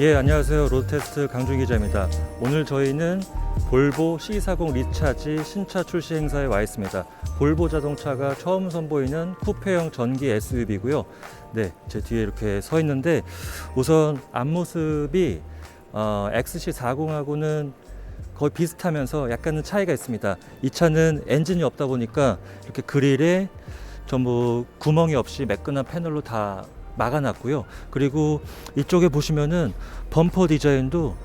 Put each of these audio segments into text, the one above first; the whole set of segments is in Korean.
예, 안녕하세요. 로테스트 강준 기자입니다. 오늘 저희는 볼보 C40 리차지 신차 출시 행사에 와 있습니다. 볼보 자동차가 처음 선보이는 쿠페형 전기 SUV고요. 네, 제 뒤에 이렇게 서 있는데 우선 앞모습이 어, XC40하고는 거의 비슷하면서 약간은 차이가 있습니다. 이 차는 엔진이 없다 보니까 이렇게 그릴에 전부 구멍이 없이 매끈한 패널로 다 막아놨고요. 그리고 이쪽에 보시면은 범퍼 디자인도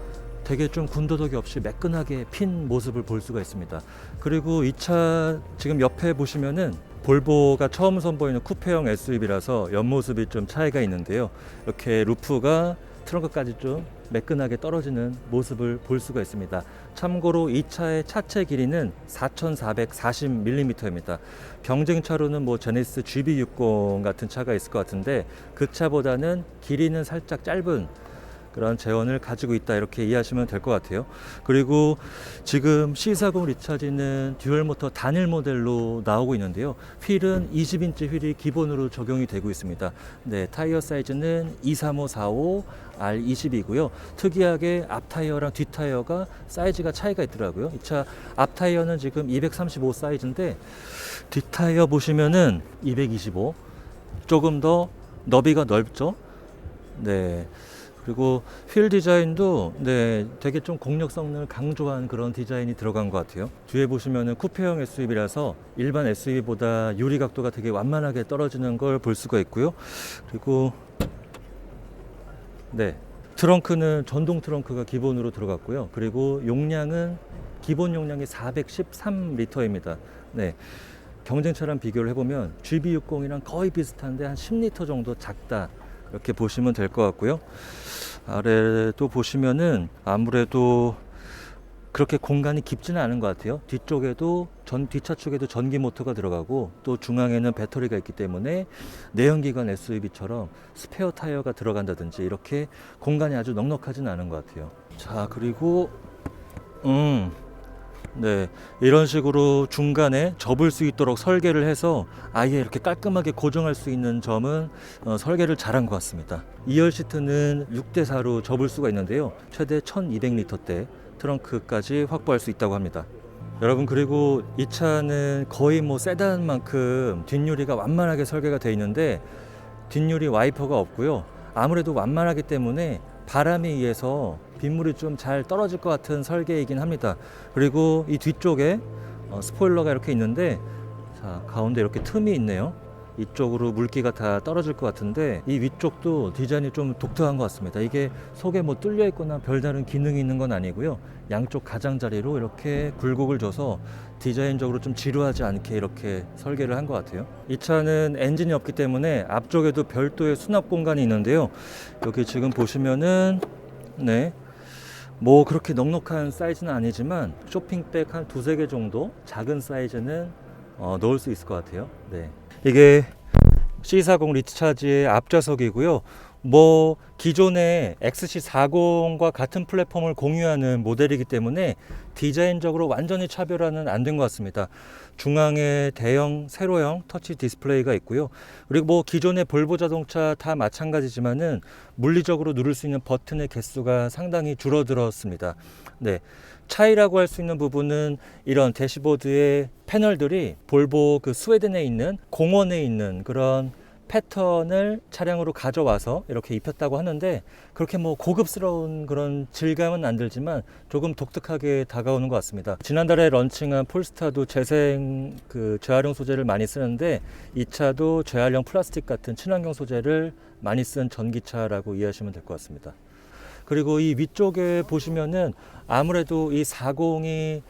되게 좀 군더더기 없이 매끈하게 핀 모습을 볼 수가 있습니다. 그리고 이 차 지금 옆에 보시면은 볼보가 처음 선보이는 쿠페형 SUV라서 옆모습이 좀 차이가 있는데요. 이렇게 루프가 트렁크까지 좀 매끈하게 떨어지는 모습을 볼 수가 있습니다. 참고로 이 차의 차체 길이는 4,440mm입니다. 경쟁차로는 뭐 제네시스 GB60 같은 차가 있을 것 같은데 그 차보다는 길이는 살짝 짧은 그런 재원을 가지고 있다 이렇게 이해하시면 될 것 같아요. 그리고 지금 C40 리차지는 듀얼 모터 단일 모델로 나오고 있는데요. 휠은 20인치 휠이 기본으로 적용이 되고 있습니다. 네, 타이어 사이즈는 23545 R20이고요. 특이하게 앞 타이어랑 뒷 타이어가 사이즈가 차이가 있더라고요. 이 차 앞 타이어는 지금 235 사이즈인데 뒷 타이어 보시면은 225 조금 더 너비가 넓죠. 네. 그리고 휠 디자인도 네 되게 좀 공력성을 강조한 그런 디자인이 들어간 것 같아요. 뒤에 보시면은 쿠페형 SUV라서 일반 SUV보다 유리 각도가 되게 완만하게 떨어지는 걸 볼 수가 있고요. 그리고 네 트렁크는 전동 트렁크가 기본으로 들어갔고요. 그리고 용량은 기본 용량이 413리터입니다. 네. 경쟁차랑 비교를 해보면 GB60이랑 거의 비슷한데 한 10리터 정도 작다. 이렇게 보시면 될 것 같고요. 아래도 보시면은 아무래도 그렇게 공간이 깊지는 않은 것 같아요. 뒤쪽에도 전 뒷차 쪽에도 전기 모터가 들어가고 또 중앙에는 배터리가 있기 때문에 내연기관 SUV처럼 스페어 타이어가 들어간다든지 이렇게 공간이 아주 넉넉하지는 않은 것 같아요. 자 그리고 음. 네, 이런 식으로 중간에 접을 수 있도록 설계를 해서 아예 이렇게 깔끔하게 고정할 수 있는 점은 어, 설계를 잘한 것 같습니다. 2열 시트는 6대 4로 접을 수가 있는데요. 최대 1200리터대 트렁크까지 확보할 수 있다고 합니다. 여러분 그리고 이 차는 거의 뭐 세단만큼 뒷유리가 완만하게 설계가 되어 있는데 뒷유리 와이퍼가 없고요. 아무래도 완만하기 때문에 바람에 의해서 빗물이 좀 잘 떨어질 것 같은 설계이긴 합니다. 그리고 이 뒤쪽에 어, 스포일러가 이렇게 있는데 자 가운데 이렇게 틈이 있네요. 이쪽으로 물기가 다 떨어질 것 같은데 이 위쪽도 디자인이 좀 독특한 것 같습니다. 이게 속에 뭐 뚫려 있거나 별다른 기능이 있는 건 아니고요. 양쪽 가장자리로 이렇게 굴곡을 줘서 디자인적으로 좀 지루하지 않게 이렇게 설계를 한 것 같아요. 이 차는 엔진이 없기 때문에 앞쪽에도 별도의 수납 공간이 있는데요. 여기 지금 보시면은 네. 뭐 그렇게 넉넉한 사이즈는 아니지만 쇼핑백 한 두세 개 정도 작은 사이즈는 어, 넣을 수 있을 것 같아요. 네. 이게 C40 리차지의 앞좌석이고요. 뭐 기존의 XC40과 같은 플랫폼을 공유하는 모델이기 때문에 디자인적으로 완전히 차별화는 안 된 것 같습니다. 중앙에 대형 세로형 터치 디스플레이가 있고요. 그리고 뭐 기존의 볼보 자동차 다 마찬가지지만은 물리적으로 누를 수 있는 버튼의 개수가 상당히 줄어들었습니다. 네. 차이라고 할 수 있는 부분은 이런 대시보드의 패널들이 볼보 그 스웨덴에 있는 공원에 있는 그런 패턴을 차량으로 가져와서 이렇게 입혔다고 하는데 그렇게 뭐 고급스러운 그런 질감은 안 들지만 조금 독특하게 다가오는 것 같습니다. 지난달에 런칭한 폴스타도 재생 그 재활용 소재를 많이 쓰는데 이 차도 재활용 플라스틱 같은 친환경 소재를 많이 쓴 전기차라고 이해하시면 될 것 같습니다. 그리고 이 위쪽에 보시면은 아무래도 이 40이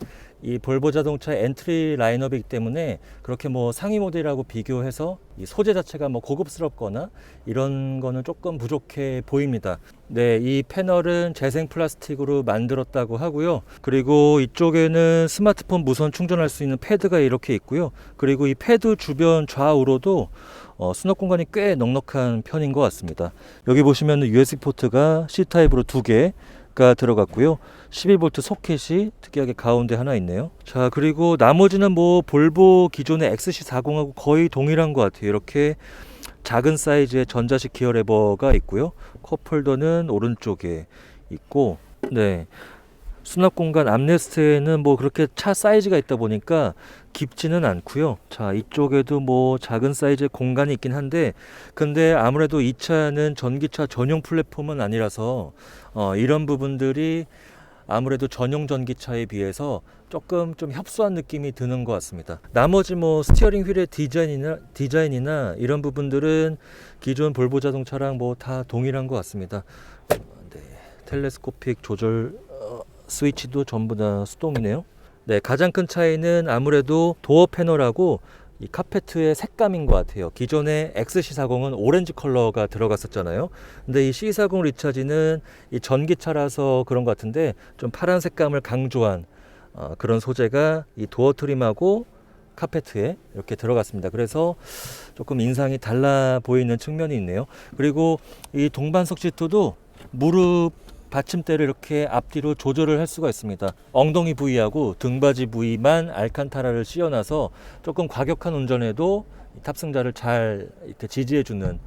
이 볼보 자동차 엔트리 라인업이기 때문에 그렇게 뭐 상위 모델하고 비교해서 이 소재 자체가 뭐 고급스럽거나 이런 거는 조금 부족해 보입니다. 네, 이 패널은 재생 플라스틱으로 만들었다고 하고요. 그리고 이쪽에는 스마트폰 무선 충전할 수 있는 패드가 이렇게 있고요. 그리고 이 패드 주변 좌우로도 어, 수납 공간이 꽤 넉넉한 편인 것 같습니다. 여기 보시면 USB 포트가 C 타입으로 두 개 가 들어갔고요. 12V 소켓이 특이하게 가운데 하나 있네요. 자, 그리고 나머지는 뭐 볼보 기존의 XC40하고 거의 동일한 것 같아요. 이렇게 작은 사이즈의 전자식 기어 레버가 있고요. 컵홀더는 오른쪽에 있고, 네. 수납 공간 암레스트에는 뭐 그렇게 차 사이즈가 있다 보니까 깊지는 않고요. 자, 이쪽에도 뭐 작은 사이즈의 공간이 있긴 한데, 근데 아무래도 이 차는 전기차 전용 플랫폼은 아니라서 어, 이런 부분들이 아무래도 전용 전기차에 비해서 조금 좀 협소한 느낌이 드는 것 같습니다. 나머지 뭐 스티어링 휠의 디자인이나 디자인이나 이런 부분들은 기존 볼보 자동차랑 뭐 다 동일한 것 같습니다. 네, 텔레스코픽 조절 어, 스위치도 전부 다 수동이네요. 네, 가장 큰 차이는 아무래도 도어 패널하고 이 카페트의 색감인 것 같아요. 기존의 XC40은 오렌지 컬러가 들어갔었잖아요. 근데 이 C40 리차지는 이 전기차라서 그런 것 같은데 좀 파란 색감을 강조한 어, 그런 소재가 이 도어 트림하고 카페트에 이렇게 들어갔습니다. 그래서 조금 인상이 달라 보이는 측면이 있네요. 그리고 이 동반석 시트도 무릎 받침대를 이렇게 앞뒤로 조절을 할 수가 있습니다. 엉덩이 부위하고 등받이 부위만 알칸타라를 씌워놔서 조금 과격한 운전에도 이 탑승자를 잘 이렇게 지지해주는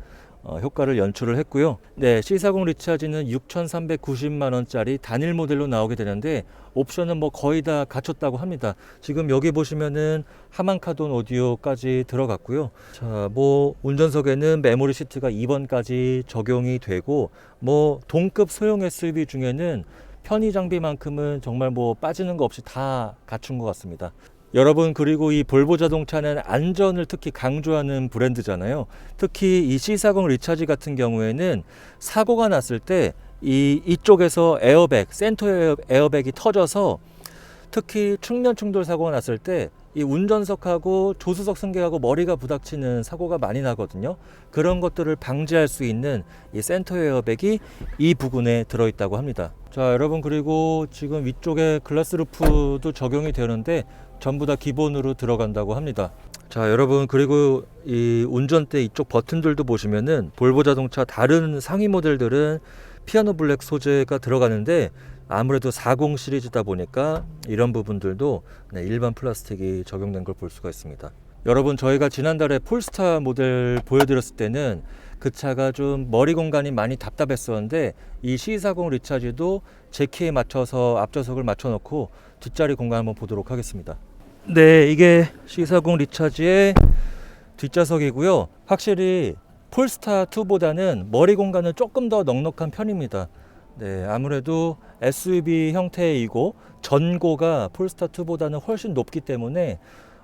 어, 효과를 연출을 했고요. 네, C40 리차지는 6,390만 원짜리 단일 모델로 나오게 되는데 옵션은 뭐 거의 다 갖췄다고 합니다. 지금 여기 보시면은 하만카돈 오디오까지 들어갔고요. 자, 뭐 운전석에는 메모리 시트가 2번까지 적용이 되고 뭐 동급 소형 SUV 중에는 편의 장비만큼은 정말 뭐 빠지는 거 없이 다 갖춘 것 같습니다. 여러분 그리고 이 볼보 자동차는 안전을 특히 강조하는 브랜드잖아요. 특히 이 C40 리차지 같은 경우에는 사고가 났을 때 이 이쪽에서 에어백, 센터 에어, 에어백이 터져서 특히 충전 충돌 사고가 났을 때 이 운전석하고 조수석 승객하고 머리가 부닥치는 사고가 많이 나거든요. 그런 것들을 방지할 수 있는 이 센터 에어백이 이 부분에 들어있다고 합니다. 자, 여러분 그리고 지금 위쪽에 글라스 루프도 적용이 되는데 전부 다 기본으로 들어간다고 합니다. 자, 여러분 그리고 이 운전대 이쪽 버튼들도 보시면은 볼보 자동차 다른 상위 모델들은 피아노 블랙 소재가 들어가는데 아무래도 40 시리즈다 보니까 이런 부분들도 네, 일반 플라스틱이 적용된 걸 볼 수가 있습니다. 여러분 저희가 지난달에 폴스타 모델 보여드렸을 때는 그 차가 좀 머리 공간이 많이 답답했었는데 이 C40 리차지도 제 키에 맞춰서 앞좌석을 맞춰놓고 뒷자리 공간 한번 보도록 하겠습니다. 네, 이게 C40 리차지의 뒷좌석이고요. 확실히 폴스타 2보다는 머리 공간은 조금 더 넉넉한 편입니다. 네, 아무래도 SUV 형태이고 전고가 폴스타 2보다는 훨씬 높기 때문에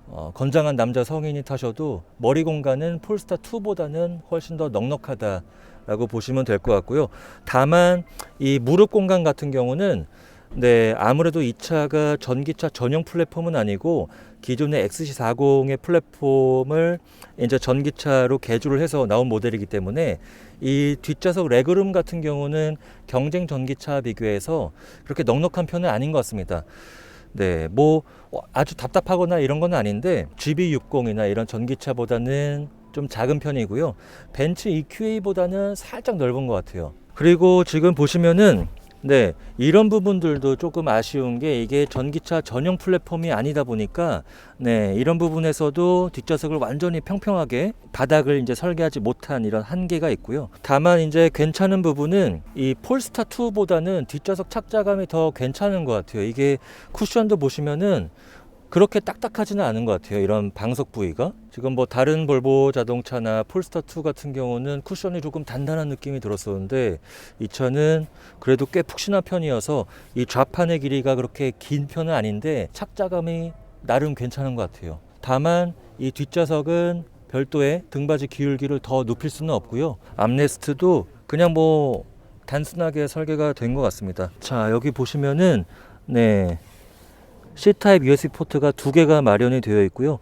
어, 건장한 남자 성인이 타셔도 머리 공간은 폴스타 2보다는 훨씬 더 넉넉하다라고 보시면 될 것 같고요. 다만 이 무릎 공간 같은 경우는 네, 아무래도 이 차가 전기차 전용 플랫폼은 아니고 기존의 XC40의 플랫폼을 이제 전기차로 개조를 해서 나온 모델이기 때문에 이 뒷좌석 레그룸 같은 경우는 경쟁 전기차 비교해서 그렇게 넉넉한 편은 아닌 것 같습니다. 네, 뭐 어, 아주 답답하거나 이런 건 아닌데 GB60이나 이런 전기차보다는 좀 작은 편이고요. 벤츠 EQA보다는 살짝 넓은 것 같아요. 그리고 지금 보시면은 네, 이런 부분들도 조금 아쉬운 게 이게 전기차 전용 플랫폼이 아니다 보니까 네, 이런 부분에서도 뒷좌석을 완전히 평평하게 바닥을 이제 설계하지 못한 이런 한계가 있고요. 다만 이제 괜찮은 부분은 이 폴스타 2보다는 뒷좌석 착자감이 더 괜찮은 것 같아요. 이게 쿠션도 보시면은 그렇게 딱딱하지는 않은 것 같아요. 이런 방석 부위가. 지금 뭐 다른 볼보 자동차나 폴스타 2 같은 경우는 쿠션이 조금 단단한 느낌이 들었었는데 이 차는 그래도 꽤 푹신한 편이어서 이 좌판의 길이가 그렇게 긴 편은 아닌데 착자감이 나름 괜찮은 것 같아요. 다만 이 뒷좌석은 별도의 등받이 기울기를 더 높일 수는 없고요. 암레스트도 그냥 뭐 단순하게 설계가 된 것 같습니다. 자 여기 보시면은 네 C타입 USB 포트가 두 개가 마련이 되어 있고요.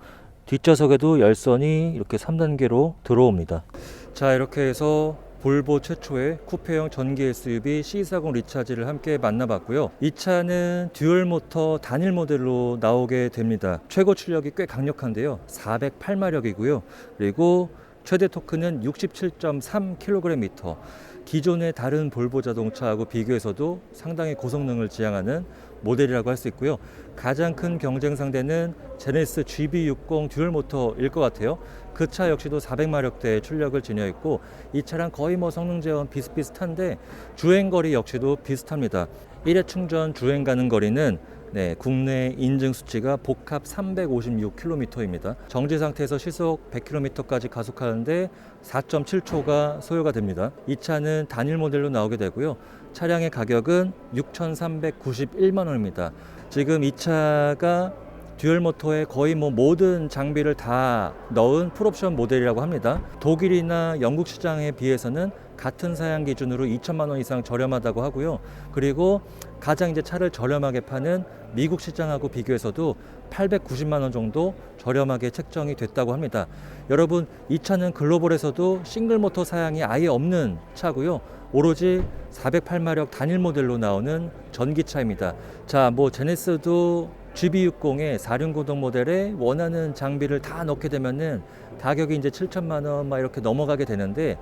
뒷좌석에도 열선이 이렇게 3단계로 들어옵니다. 자, 이렇게 해서 볼보 최초의 쿠페형 전기 SUV C40 리차지를 함께 만나봤고요. 이 차는 듀얼 모터 단일 모델로 나오게 됩니다. 최고 출력이 꽤 강력한데요. 408마력이고요. 그리고 최대 토크는 67.3kgm. 기존의 다른 볼보 자동차하고 비교해서도 상당히 고성능을 지향하는 모델이라고 할 수 있고요. 가장 큰 경쟁 상대는 제네시스 GB60 듀얼 모터일 것 같아요. 그 차 역시도 400마력대의 출력을 지녀있고 이 차랑 거의 뭐 성능 제원 비슷비슷한데 주행 거리 역시도 비슷합니다. 1회 충전 주행 가는 거리는 네, 국내 인증 수치가 복합 356km입니다. 정지 상태에서 시속 100km까지 가속하는데 4.7초가 소요가 됩니다. 이 차는 단일 모델로 나오게 되고요. 차량의 가격은 6,391만 원입니다. 지금 이 차가 듀얼 모터에 거의 뭐 모든 장비를 다 넣은 풀옵션 모델이라고 합니다. 독일이나 영국 시장에 비해서는 같은 사양 기준으로 2천만 원 이상 저렴하다고 하고요. 그리고 가장 이제 차를 저렴하게 파는 미국 시장하고 비교해서도 890만 원 정도 저렴하게 책정이 됐다고 합니다. 여러분 이 차는 글로벌에서도 싱글 모터 사양이 아예 없는 차고요. 오로지 408마력 단일 모델로 나오는 전기차입니다. 자, 뭐 제네스도 GB60의 4륜구동 모델에 원하는 장비를 다 넣게 되면은 가격이 이제 7천만 원 막 이렇게 넘어가게 되는데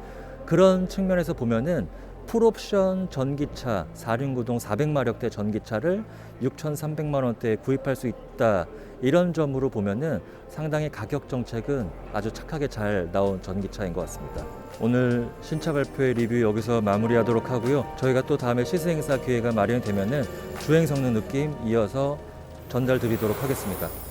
그런 측면에서 보면은 풀옵션 전기차 4륜구동 400마력대 전기차를 6,300만 원대에 구입할 수 있다. 이런 점으로 보면은 상당히 가격 정책은 아주 착하게 잘 나온 전기차인 것 같습니다. 오늘 신차 발표의 리뷰 여기서 마무리하도록 하고요. 저희가 또 다음에 시승 행사 기회가 마련되면은 주행 성능 느낌 이어서 전달 드리도록 하겠습니다.